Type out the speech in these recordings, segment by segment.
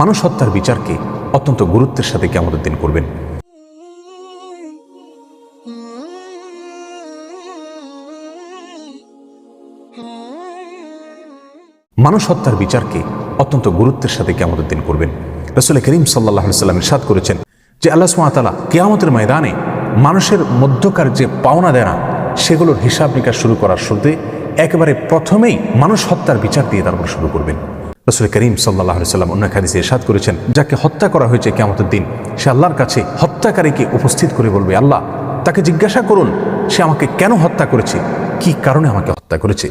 মানুষ হত্যার বিচারকে অত্যন্ত গুরুত্বের সাথে কেমন দিন করবেন। মানুষ হত্যার বিচারকে অত্যন্ত গুরুত্বের সাথে কেমন দিন করবেন। রসুল করিম সাল্লাহ সাল্লাম ইরশাদ করেছেন যে আল্লাহ সুমাতালা কেয়ামতের ময়দানে মানুষের মধ্যকার যে পাওনা দেনা, সেগুলোর হিসাব নিকাশ শুরু করার শুরুতে একেবারে প্রথমেই মানুষ হত্যার বিচার দিয়ে তারপর শুরু করবেন। রসুল করিম সাল্লাহ সাল্লাম অন্য খাদিসে এরশাদ করেছেন, যাকে হত্যা করা হয়েছে কেয়ামতের দিন, সে আল্লাহর কাছে হত্যাকারীকে উপস্থিত করে বলবে, আল্লাহ, তাকে জিজ্ঞাসা করুন, সে আমাকে কেন হত্যা করেছে? কি কারণে আমাকে হত্যা করেছে?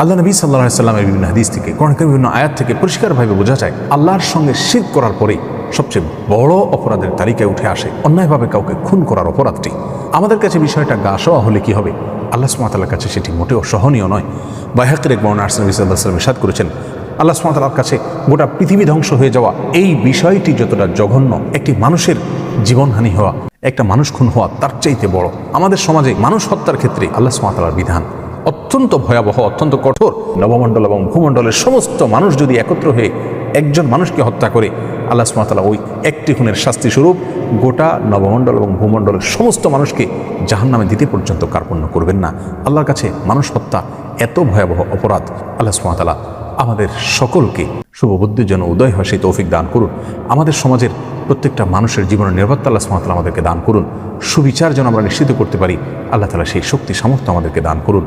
আল্লাহ নবী সাল্লাহ সাল্লামের বিভিন্ন হাদিস থেকে কোরআনকের বিভিন্ন আয়াত থেকে পরিষ্কারভাবে বোঝা যায়, আল্লাহর সঙ্গে শির করার পরেই সবচেয়ে বড় অপরাধের তালিকায় উঠে আসে, অন্যায়ভাবে কাউকে খুন করার অপরাধটি। আমাদের কাছে বিষয়টা গা সওয়া হলে কি হবে? আল্লাহ সুমাতালার কাছে সেটি মোটেও সহনীয় নয়। বাইহাকের এক বর্ণ আর্সনবী সাল্লাহ সাদ করেছেন আল্লাহ সুমাতালার কাছে গোটা পৃথিবী ধ্বংস হয়ে যাওয়া এই বিষয়টি যতটা জঘন্য, একটি মানুষের জীবনহানি হওয়া, একটা মানুষ খুন হওয়া তার চাইতে বড়। আমাদের সমাজে মানুষ হত্যার ক্ষেত্রে আল্লাহ সুমাতালার বিধান অত্যন্ত ভয়াবহ, অত্যন্ত কঠোর। নবমণ্ডল এবং ভূমণ্ডলের সমস্ত মানুষ যদি একত্র হয়ে একজন মানুষকে হত্যা করে, আল্লাহ সুমাতালা ওই একটি খুনের শাস্তি স্বরূপ গোটা নবমণ্ডল এবং ভূমণ্ডলের সমস্ত মানুষকে জাহান নামে দিতে পর্যন্ত কার্পণ্য করবেন না। আল্লাহর কাছে মানুষ হত্যা এত ভয়াবহ অপরাধ, আল্লাহ সুমাতালা আমাদের সকলকে শুভবুদ্ধির জন্য উদয় হয়, সেই তৌফিক দান করুন। আমাদের সমাজের প্রত্যেকটা মানুষের জীবনের নিরাপত্তা আল্লাহ আমাদেরকে দান করুন। সুবিচার যেন আমরা নিশ্চিত করতে পারি, আল্লাহ তালা সেই শক্তি, সামর্থ্য আমাদেরকে দান করুন।